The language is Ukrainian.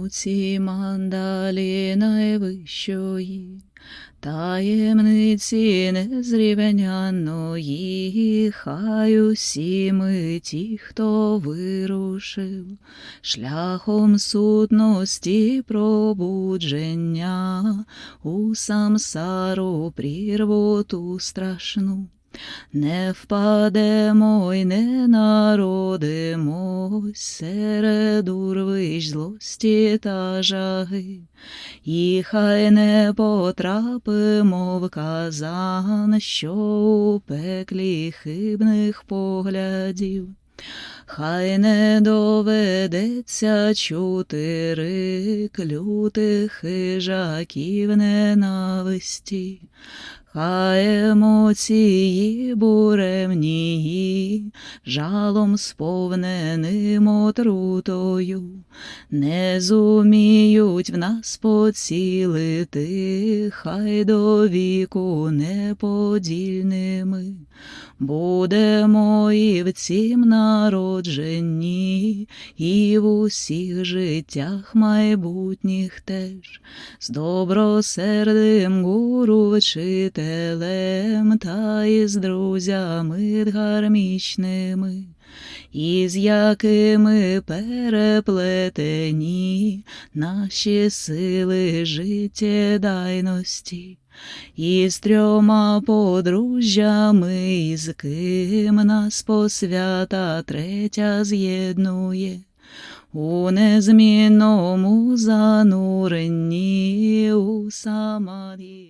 У цій мандалі найвищої таємниці незрівняної, хай усі ми ті, хто вирушив шляхом сутності пробудження у самсару прірву ту страшну. Не впадемо й не народимось серед урвищ злості та жаги, і хай не потрапимо в казан, що у пеклі хибних поглядів. Хай не доведеться чути рик лютих хижаків ненависті, хай емоції буремні, жалом сповненим отрутою, не зуміють в нас поцілити, хай до віку неподільними. Будемо і в цім народженні, і в усіх життях майбутніх теж, з добросердим гуру вчителем та із друзями гармічними, із якими переплетені наші сили життєдайності. І з трьома подружжями, із ким нас посвята третя з'єднує, у незмінному зануренні у самаді.